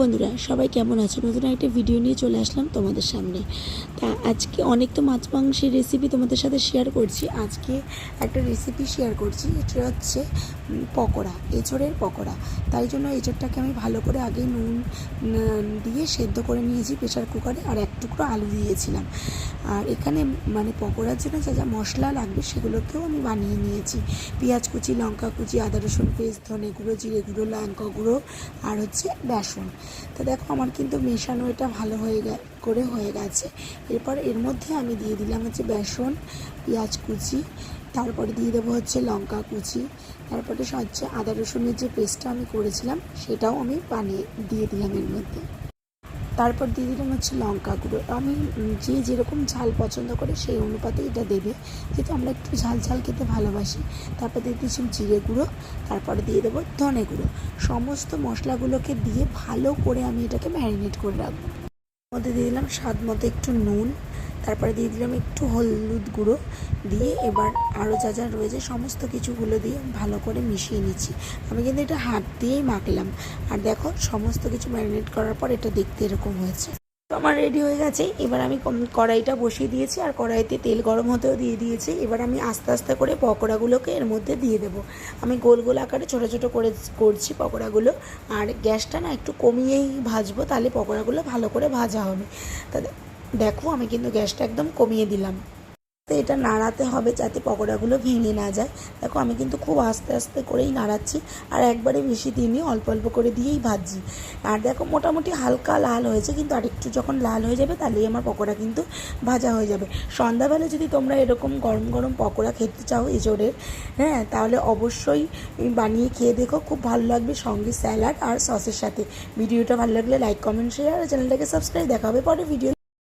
বন্ধুরা, সবাই কেমন আছো? নতুন একটা ভিডিও নিয়ে চলে আসলাম তোমাদের সামনে। তা আজকে অনেক তো মাছ মাংসের রেসিপি তোমাদের সাথে শেয়ার করছি। আজকে একটা রেসিপি শেয়ার করছি, এটা হচ্ছে পকোড়া, এঁচড়ের পকোড়া। তাই জন্য এঁচড়টাকে আমি ভালো করে আগে নুন দিয়ে সেদ্ধ করে নিয়েছি প্রেশার কুকারে আর এক টুকরো আলু দিয়েছিলাম। আর এখানে মানে পকোড়ার জন্য যা যা মশলা লাগবে সেগুলোকেও আমি বানিয়ে নিয়েছি। পেঁয়াজ কুচি, লঙ্কা কুচি, আদা রসুন, পেস্ট ধনে গুঁড়ো জিরে গুঁড়ো, লঙ্কা গুঁড়ো আর হচ্ছে বেসন। তো দেখো আমার কিন্তু মেশানো এটা ভালো হয়ে করে হয়ে গেছে। এরপর এর মধ্যে আমি দিয়ে দিলাম হচ্ছে বেসন, পেঁয়াজ কুচি, তারপরে দিয়ে দেবো হচ্ছে লঙ্কা কুচি, তারপরে হচ্ছে আদা রসুনের যে পেস্টটা আমি করেছিলাম, সেটাও আমি বানিয়ে, দিয়ে দিলাম এর মধ্যে। তারপর দিয়ে দিলাম হচ্ছে লঙ্কা গুঁড়ো। আমি যে যেরকম ঝাল পছন্দ করে সেই অনুপাতে এটা দেবে। যেহেতু আমরা একটু ঝাল ঝাল খেতে ভালোবাসি, তারপর দিয়ে দিচ্ছি জিরে গুঁড়ো, তারপরে দিয়ে দেবো ধনে গুঁড়ো। সমস্ত মশলাগুলোকে দিয়ে ভালো করে আমি এটাকে ম্যারিনেট করে রাখব। মধ্যে দিয়ে দিলাম স্বাদ মতো একটু নুন তারপরে দিয়ে দিলাম একটু হলুদ গুঁড়ো দিয়ে এবার আরও যা যা রয়েছে সমস্ত কিছুগুলো দিয়ে ভালো করে মিশিয়ে নিচ্ছি। আমি কিন্তু এটা হাত দিয়েই মাখলাম। আর দেখো, সমস্ত কিছু ম্যারিনেট করার পর এটা দেখতে এরকম হয়েছে। আমার রেডি হয়ে গেছে। এবার আমি কড়াইটা বসিয়ে দিয়েছি আর কড়াইতে তেল গরম হতেও দিয়ে দিয়েছি। এবার আমি আস্তে আস্তে করে পকোড়াগুলোকে এর মধ্যে দিয়ে দেবো। আমি গোল গোল আকারে ছোটো ছোটো করে করছি পকোড়াগুলো। আর গ্যাসটা না একটু কমিয়েই ভাজবো, তাহলে পকোড়াগুলো ভালো করে ভাজা হবে। তা দে- দেখো, আমি কিন্তু গ্যাসটা একদম কমিয়ে দিলাম। তো এটা নাড়াতে হবে যাতে পকোড়াগুলো ভেঙে না যায়। দেখো, আমি কিন্তু খুব আস্তে আস্তে করেই নাড়াচ্ছি। আর একবারে বেশি দিইনি অল্প অল্প করে দিয়েই ভাজছি। আর দেখো, মোটামুটি হালকা লাল হয়েছে, কিন্তু আরেকটু যখন লাল হয়ে যাবে, তাহলেই আমার পকোড়া কিন্তু ভাজা হয়ে যাবে। সন্ধ্যাবেলা যদি তোমরা এরকম গরম গরম পকোড়া খেতে চাও এজোরের হ্যাঁ তাহলে অবশ্যই বানিয়ে খেয়ে দেখো, খুব ভালো লাগবে সঙ্গে স্যালাড আর সসের সাথে। ভিডিওটা ভালো লাগলে লাইক, কমেন্ট, শেয়ার, আর চ্যানেলটাকে সাবস্ক্রাইব। দেখা হবে পরে ভিডিও